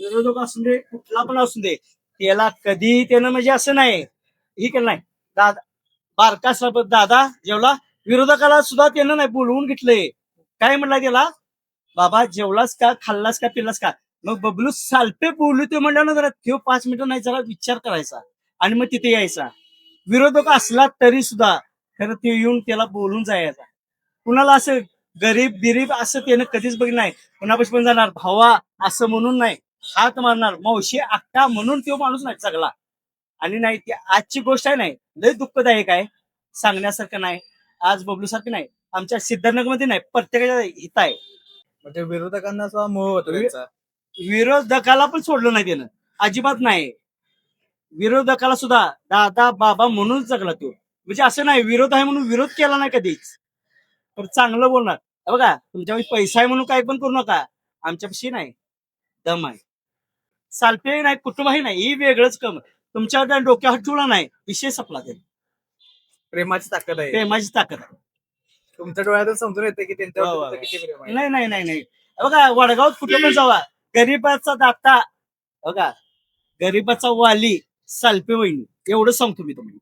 विरोधक असू दे कुठला पण असू दे त्याला कधी त्यानं म्हणजे असं नाही. हे केलं नाही. दादा बारका दादा जेवला विरोधकाला सुद्धा त्यानं नाही बोलवून घेतलंय काय म्हणला त्याला? बाबा जेवलास का खाल्लास का पिल्लास का? मग बबलू सालपे बोलू ते म्हणल्यानं जरा तो पाच मिनिटं नाही जरा विचार करायचा. आणि मग तिथे यायचा. विरोधक असला तरी सुद्धा खरं ते येऊन त्याला बोलून जायचा. कुणाला असं गरीब बिरीब असं त्यानं कधीच बघितलं नाही. कुणापाशी पण जाणार भावा असं म्हणून नाही. हात मारणार. मावशी आत्ता म्हणून तो माणूस नाही चांगला आणि नाही ती आजची गोष्ट आहे नाही लय दुःखदायक आहे. सांगण्यासारखं नाही. आज बबलू सारखं नाही. आमच्या सिद्धार्थनगरमध्ये नाही प्रत्येकाच्या हित आहे म्हणजे विरोधकांना असा मोह होतो त्यांचा. विरोधकाला पण सोडलं नाही त्यानं. अजिबात नाही. विरोधकाला सुद्धा दादा बाबा म्हणून जगला तो. म्हणजे असं नाही विरोध आहे म्हणून विरोध केला नाही कधीच. तर चांगलं बोलणार. हे बघा तुमच्यापाशी पैसा आहे म्हणून काय पण करू नका. आमच्यापाशी नाही. दम आहे. सालपे नाही कुटुंबही नाही ही वेगळंच कम. तुमच्या डोक्यावर ठेवला नाही विषय संपला ते. प्रेमाची ताकद आहे. प्रेमाची ताकद. आहे तुमच्या डोळ्यातून समजून येते की हो, त्यांच्यावर हो. तुमचं किती प्रेम आहे. नाही नाही नाही नाही. हे बघा वडगावात कुठे पण जावा. गरीबाचा दाता बघा गरीबाचा वाली सालपे वहिनी एवढं सांगतो मी तुम्हाला.